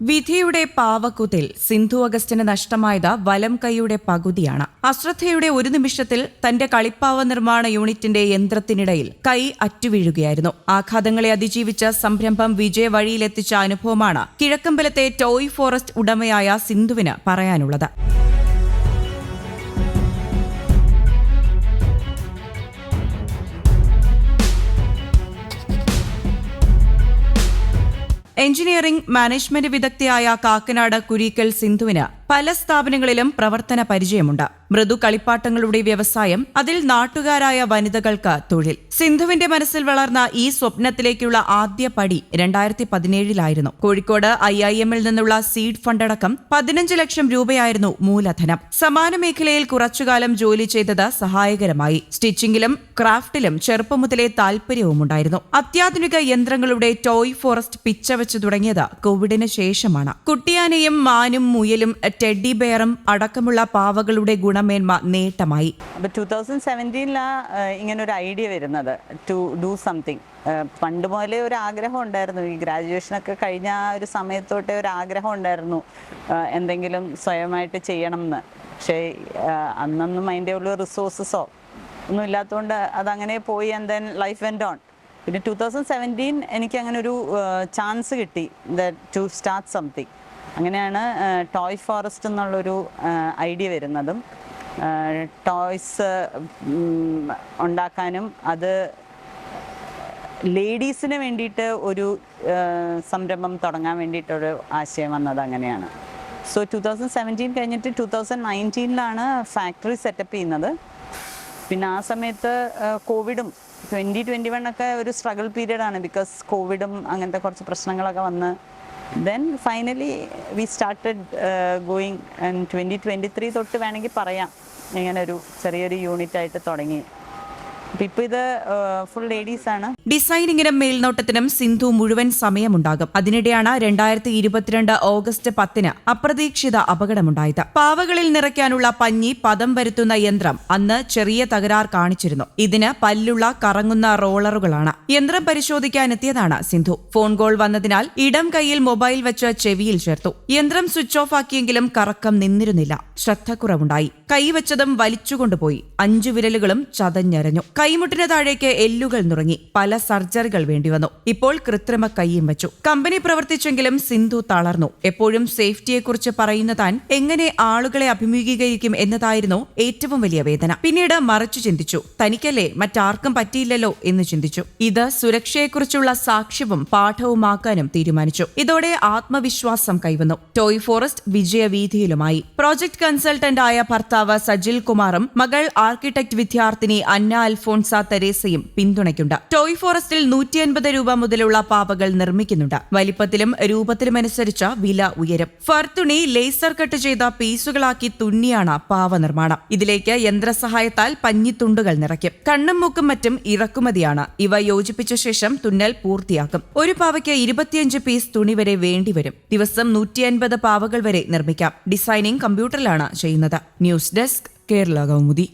വിധിയുടെ പാവക്കുത്തിൽ സിന്ധു അഗസ്റ്റിന് നഷ്ടമായത് വലം കൈയുടെ പകുതിയാണ്. അശ്രദ്ധയുടെ ഒരു നിമിഷത്തിൽ തന്റെ കളിപ്പാവ നിർമ്മാണ യൂണിറ്റിന്റെ യന്ത്രത്തിനിടയിൽ കൈ അറ്റുവീഴുകയായിരുന്നു. ആഘാതങ്ങളെ അതിജീവിച്ച സംരംഭം വിജയ വഴിയിലെത്തിച്ച അനുഭവമാണ് കിഴക്കമ്പലത്തെ ടോയ് ഫോറസ്റ്റ് ഉടമയായ സിന്ധുവിന് പറയാനുള്ളത്. എഞ്ചിനീയറിംഗ് മാനേജ്മെന്റ് വിദഗ്ധയായ കാക്കനാട് കുരീക്കൽ സിന്ധുവിന് പല സ്ഥാപനങ്ങളിലും പ്രവർത്തന പരിചയമുണ്ട്. മൃദു കളിപ്പാട്ടങ്ങളുടെ വ്യവസായം അതിൽ നാട്ടുകാരായ വനിതകൾക്ക് തൊഴിൽ. സിന്ധുവിന്റെ മനസ്സിൽ വളർന്ന ഈ സ്വപ്നത്തിലേക്കുള്ള ആദ്യ പടി രണ്ടായിരത്തി പതിനേഴിലായിരുന്നു കോഴിക്കോട് ഐ ഐ എമ്മിൽ നിന്നുള്ള സീഡ് ഫണ്ടടക്കം പതിനഞ്ച് ലക്ഷം രൂപയായിരുന്നു മൂലധനം. സമാന മേഖലയിൽ കുറച്ചുകാലം ജോലി ചെയ്തത് സഹായകരമായി. സ്റ്റിച്ചിംഗിലും ക്രാഫ്റ്റിലും ചെറുപ്പം മുതലേ താല്പര്യവുമുണ്ടായിരുന്നു അത്യാധുനിക യന്ത്രങ്ങളുടെ ടോയ് ഫോറസ്റ്റ് പിച്ചവെച്ചു തുടങ്ങിയത് കോവിഡിന് ശേഷമാണ്. കുട്ടിയാനയും മാനും മുയലും ടെഡി ബെയറും അടക്കമുള്ള പാവകളുടെ ഗുണമേന്മ നേട്ടമായി. അപ്പോൾ ടൂ തൗസൻഡ് സെവന്റീനിലാണ് ഇങ്ങനെ ഒരു ഐഡിയ വരുന്നത്. ടു ഡു സംതിങ് പണ്ട് മുതലേ ഒരു ആഗ്രഹം ഉണ്ടായിരുന്നു. ഈ ഗ്രാജുവേഷനൊക്കെ കഴിഞ്ഞ ആ ഒരു സമയത്തോട്ടേ ഒരു ആഗ്രഹം ഉണ്ടായിരുന്നു. എന്തെങ്കിലും സ്വയമായിട്ട് ചെയ്യണം എന്ന് പക്ഷേ അന്നൊന്നും അതിന്റെ ഉള്ള റിസോഴ്സസോ ഒന്നും ഇല്ലാത്തതുകൊണ്ട് അതങ്ങനെ പോയി and then life and on പിന്നെ ടൂ തൗസൻഡ് സെവന്റീൻ എനിക്ക് അങ്ങനെ ഒരു ചാൻസ് കിട്ടി. ടു സ്റ്റാർട്ട് സംതിങ് അങ്ങനെയാണ് ടോയ് ഫോറസ്റ്റ് എന്നുള്ളൊരു ഐഡിയ വരുന്നതും ടോയ്സ് ഉണ്ടാക്കാനും അത് ലേഡീസിന് വേണ്ടിയിട്ട് ഒരു സംരംഭം തുടങ്ങാൻ വേണ്ടിയിട്ടൊരു ആശയം വന്നത് അങ്ങനെയാണ്. സോ ടു തൗസൻഡ് സെവന്റീൻ കഴിഞ്ഞിട്ട് ടു തൗസൻഡ് നയന്റീനിലാണ് ഫാക്ടറി സെറ്റപ്പ് ചെയ്യുന്നത്. പിന്നെ ആ സമയത്ത് കോവിഡും ട്വന്റി ട്വന്റി വൺ ഒക്കെ ഒരു സ്ട്രഗിൾ പീരീഡാണ് ബിക്കോസ് കോവിഡും അങ്ങനത്തെ കുറച്ച് പ്രശ്നങ്ങളൊക്കെ വന്ന് then finally we started going twenty twenty three തൊട്ട് വേണമെങ്കിൽ പറയാം. ഇങ്ങനെ ഒരു ചെറിയൊരു യൂണിറ്റ് ആയിട്ട് തുടങ്ങി. ഫുൾ ആണ്. ഡിസൈനിങ്ങിനും മേൽനോട്ടത്തിനും സിന്ധു മുഴുവൻ സമയമുണ്ടാകും. അതിനിടെയാണ് രണ്ടായിരത്തി ഇരുപത്തിരണ്ട് ഓഗസ്റ്റ് പത്തിന് അപ്രതീക്ഷിത അപകടമുണ്ടായത്. പാവകളിൽ നിറയ്ക്കാനുള്ള പഞ്ഞി പദം വരുത്തുന്ന യന്ത്രം അന്ന് ചെറിയ തകരാർ കാണിച്ചിരുന്നു. ഇതിന് പല്ലുള്ള കറങ്ങുന്ന റോളറുകളാണ്. യന്ത്രം പരിശോധിക്കാനെത്തിയതാണ് സിന്ധു. ഫോൺ കോൾ വന്നതിനാൽ ഇടം കൈയിൽ മൊബൈൽ വെച്ച് ചെവിയിൽ ചേർത്തു. യന്ത്രം സ്വിച്ച് ഓഫ് ആക്കിയെങ്കിലും കറക്കം നിന്നിരുന്നില്ല. ശ്രദ്ധക്കുറവുണ്ടായി. കൈവച്ചതും വലിച്ചുകൊണ്ടുപോയി. അഞ്ചു വിരലുകളും ചതഞ്ഞരഞ്ഞു. കൈമുട്ടിന് താഴേക്ക് എല്ലുകൾ നുറങ്ങി പല സർജറികൾ വേണ്ടിവന്നു ഇപ്പോൾ കൃത്രിമ കൈയും വെച്ചു. കമ്പനി പ്രവർത്തിച്ചെങ്കിലും സിന്ധു തളർന്നു. എപ്പോഴും സേഫ്റ്റിയെക്കുറിച്ച് പറയുന്ന താൻ എങ്ങനെ ആളുകളെ അഭിമുഖീകരിക്കും എന്നതായിരുന്നു ഏറ്റവും വലിയ വേദന. പിന്നീട് മറിച്ചു ചിന്തിച്ചു. തനിക്കല്ലേ മറ്റാർക്കും പറ്റിയില്ലല്ലോ എന്ന് ചിന്തിച്ചു. ഇത് സുരക്ഷയെക്കുറിച്ചുള്ള സാക്ഷ്യവും പാഠവുമാക്കാനും തീരുമാനിച്ചു. ഇതോടെ ആത്മവിശ്വാസം കൈവന്നു. ടോയ് ഫോറസ്റ്റ് വിജയവീതിയിലുമായി പ്രോജക്ട് കൺസൾട്ടന്റായ ഭർത്താവ് സജിൽ കുമാറും മകൾ ആർക്കിടെക്ട് വിദ്യാർത്ഥിനി അന്ന അൽഫോൺസ തെരേസയും പിന്തുണയ്ക്കുണ്ട്. ടോയ് ഫോറസ്റ്റിൽ നൂറ്റി അൻപത് രൂപ മുതലുള്ള പാവകൾ നിർമ്മിക്കുന്നുണ്ട്. വലിപ്പത്തിലും രൂപത്തിലുമനുസരിച്ച് വില ഉയരും. ഫർത്തുണി ലേസർ കട്ട് ചെയ്ത പീസുകളാക്കി തുന്നിയാണ് പാവ നിർമ്മാണം. ഇതിലേക്ക് യന്ത്രസഹായത്താൽ പഞ്ഞിത്തുണ്ടുകൾ നിറയ്ക്കും. കണ്ണും മൂക്കും മറ്റും ഇറക്കുമതിയാണ്. ഇവ യോജിപ്പിച്ച ശേഷം തുന്നൽ പൂർത്തിയാക്കും. ഒരു പാവയ്ക്ക് ഇരുപത്തിയഞ്ച് പീസ് തുണി വരെ വേണ്ടിവരും ദിവസം നൂറ്റി അൻപത് പാവകൾ വരെ നിർമ്മിക്കാം. ഡിസൈനിങ് കമ്പ്യൂട്ടറിലാണ് ചെയ്യുന്നത്. News desk Kerala Kaumudi.